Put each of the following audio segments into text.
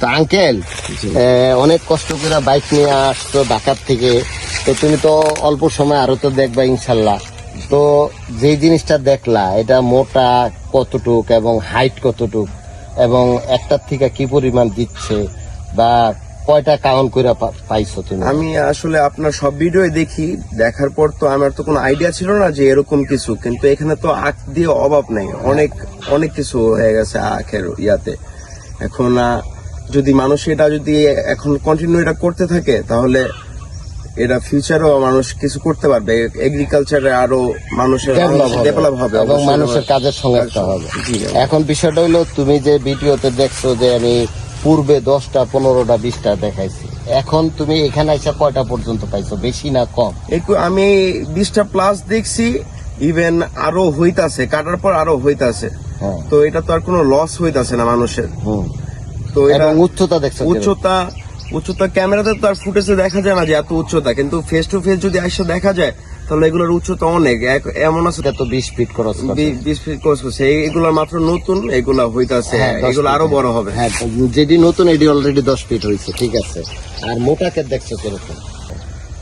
তো আঙ্কেল অনেক কষ্ট করে বাইক নিয়ে আসতো ঢাকার থেকে। তো তুমি তো অল্প সময় আরও তো দেখবা ইনশাল্লাহ। তো যে জিনিসটা দেখলা এটা মোটা কতটুক এবং হাইট কতটুক এবং একটার থেকে কি পরিমাণ দিচ্ছে বা কয়টা কাউন্ট করে পাইছো তুমি? আমি আসলে আপনার সব ভিডিও দেখি দেখার পর তো আমার তো কোনো আইডিয়া ছিল না যে এরকম কিছু কিন্তু এখানে তো আখ দিয়ে অভাব নেই। অনেক অনেক কিছু হয়ে গেছে আখের ইয়াতে। এখন যদি মানুষ এটা যদি এখন কন্টিনিউ এটা করতে থাকে তাহলে এটা ফিউচারও মানুষ কিছু করতে পারবে। এগ্রিকালচারে আরও মানুষের ডেভেলপ হবে এবং মানুষের কাজের সঙ্গে একটা হবে। এখন বিষয়টা হলো তুমি যে ভিডিওতে দেখছ যে আমি পূর্বে দশটা পনেরোটা বিশটা দেখাইছি এখন তুমি এখানে এসে কয়টা পর্যন্ত পাইছো? বেশি না কম? একটু- আমি বিশটা প্লাস দেখছি ইভেন আরও হইতাছে কাটার পর আরও হইতাছে। হ্যাঁ। তো এটা তো আর কোনো লস হইতাছে না মানুষের। হুম। তো এবং উচ্চতা দেখছ উচ্চতা উচ্চতা ক্যামেরাতে তো আর ফুটেজে দেখা যায় না যে এত উচ্চতা কিন্তু ফেস টু ফেস যদি আসে দেখা যায় তাহলে এগুলোর উচ্চতা অনেক। এমন আছে এটা তো বিশ ফিট ক্রস বিশ ফিট কোর্স করছে। এগুলো মাত্র নতুন এগুলা হইতাছে এগুলো আরও বড় হবে। হ্যাঁ যেটি নতুন এটি অলরেডি দশ ফিট হয়েছে ঠিক আছে। আর মোটাকে দেখছ কীরকম?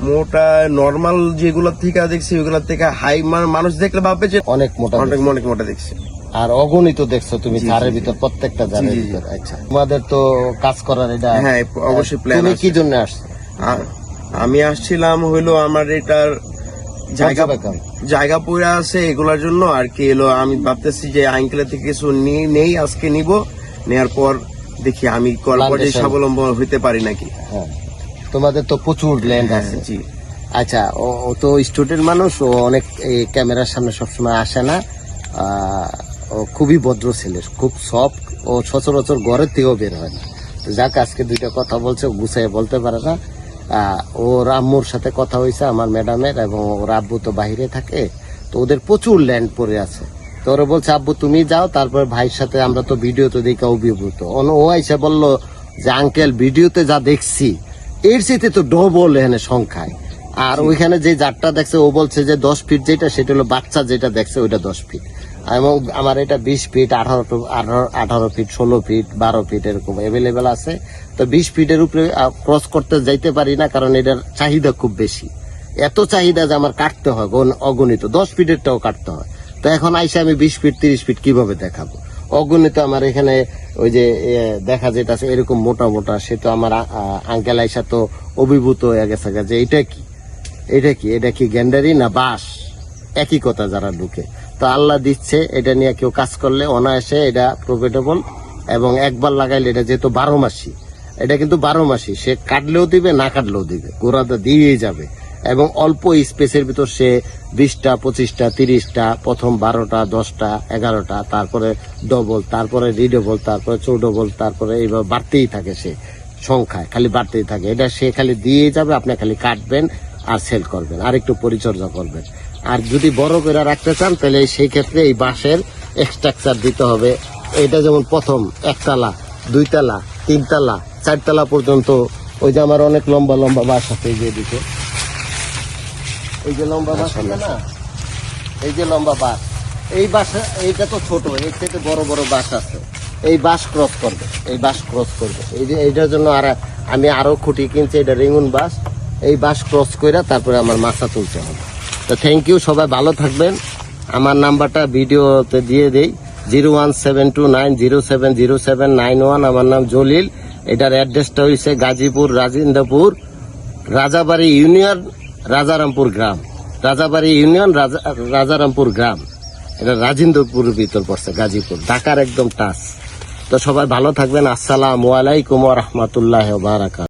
মোটা নর্মাল যেগুলো থেকে দেখছি ওগুলোর থেকে হাই মানুষ দেখলে ভাববে যে অনেক মোটা অনেক অনেক মোটা দেখছি। আর অগণিত দেখছ তুমি জারের ভিতর প্রত্যেকটা জি। ভিতর। আচ্ছা। তোমাদের তো কাজ করার এটা হ্যাঁ, অবশ্যই plan তুমি। কি জন্য আসছো? আমি আসছিলাম হইল আমার এটার জায়গা জায়গা পড়ে আছে এগুলোর জন্য আর কি এলো আমি ভাবতেছি যে আঙ্কেলের থেকে কিছু নেই আজকে নিব। নেয়ার পর দেখি আমি পর্যায়ে স্বাবলম্বন হইতে পারি নাকি। হ্যাঁ। তোমাদের তো প্রচুর ল্যান্ড আছে। জি। আচ্ছা ও তো স্টুডেন্ট মানুষ ও অনেক ক্যামেরার সামনে সবসময় আসে না। খুবই ভদ্র ছেলে খুব সফট ও সচরাচর ঘরের থেকেও বের হয় না। যাক, আজকে দুইটা কথা বলছে গুছাই বলতে পারে না। ওর আম্মুর সাথে কথা হয়েছে আমার ম্যাডামের এবং ওর আব্বু তো বাইরে থাকে, তো ওদের প্রচুর ল্যান্ড পড়ে আছে। তো ওরা বলছে, আব্বু, তুমি যাও, তারপর ভাইয়ের সাথে আমরা তো ভিডিওতে দেখে অভিভূত। ও এসে বলল, যে আঙ্কেল ভিডিওতে যা দেখছি, এর সাথে তো ডবল এখানে সংখ্যায়। আর ওইখানে যে জারটা দেখছে, ও বলছে যে দশ ফিট যেটা, সেটা হলো বাচ্চা যেটা দেখছে, ওইটা দশ ফিট এবং আমার এটা বিশ ফিট, আঠারো আঠারো ফিট, ষোলো ফিট, বারো ফিট এরকম অ্যাভেলেবেল আছে। তো বিশ ফিটের উপরে ক্রস করতে যাইতে পারি না, কারণ এটার চাহিদা খুব বেশি। এত চাহিদা যে আমার কাটতে হয়, গণ- অগণিত। দশ ফিটেরটাও কাটতে হয়। তো এখন আইসে আমি বিশ ফিট তিরিশ ফিট কীভাবে দেখাবো? অগণিত আমার এখানে ওই যে দেখা যেতেছে, এরকম মোটা মোটা, সে তো আমার আঙ্কেল আইসা তো অভিভূত হয়ে গেছে যে এটা কি? এটা কি? এটা কি গ্যান্ডারি না বাস একই কথা যারা ঢুকে। তো আল্লাহ দিচ্ছে, এটা নিয়ে কেউ কাজ করলে অনায়াসে এটা প্রফিটেবল এবং একবার লাগাইলে এটা যেহেতু বারো মাসি এটা কিন্তু বারো মাসি সে কাটলেও দিবে, না কাটলেও দিবে গোড়াটা দিয়েই যাবে। এবং অল্প স্পেসের ভিতর সে বিশটা, পঁচিশটা, তিরিশটা, প্রথম বারোটা, দশটা, এগারোটা, তারপরে ডবল তারপরে রিডবল তারপরে চৌডবল তারপরে এইভাবে বাড়তেই থাকে সে সংখ্যায়, খালি বাড়তেই থাকে। এটা সে খালি দিয়ে যাবে, আপনি খালি কাটবেন আর সেল করবেন, আর একটু পরিচর্যা করবেন। আর যদি বড় করে রাখতে চান, তাহলে সেই ক্ষেত্রে এই বাঁশের এক্সট্রাকচার দিতে হবে। এটা যেমন প্রথম একতলা, দুইতলা, তিনতলা, চারতলা পর্যন্ত, ওই যে আমার অনেক লম্বা লম্বা বাঁশ আছে, এই যে দিকে এই যে লম্বা বাঁশ আছে না? এই যে লম্বা বাঁশ। এই বাঁশ, এইটা তো ছোট, এর থেকে বড় বড় বাঁশ আছে। এই বাঁশ ক্রস করবে, এই বাঁশ ক্রস করবে। এই যে, এইটার জন্য আর আমি আরও খুঁটি কিনছি, এটা রেঙ্গুন বাঁশ। এই বাস ক্রস করে তারপরে আমার মাথা তুলতে হবে। তো থ্যাংক ইউ সবাই ভালো থাকবেন। আমার নাম্বারটা ভিডিওতে দিয়ে দেই। Zero one seven two nine zero seven zero seven nine one, আমার নাম জলিল। এটার অ্যাড্রেসটা হয়েছে গাজীপুর, রাজেন্দ্রপুর, রাজাবাড়ি ইউনিয়ন, রাজারামপুর গ্রাম। রাজাবাড়ি ইউনিয়ন, রাজা- রাজারামপুর গ্রাম। এটা রাজেন্দ্রপুর ভিতর পড়ছে, গাজীপুর, ঢাকার একদম টাচ তো সবাই ভালো থাকবেন। আসসালামু আলাইকুম রহমতুল্লাহ বারাকাত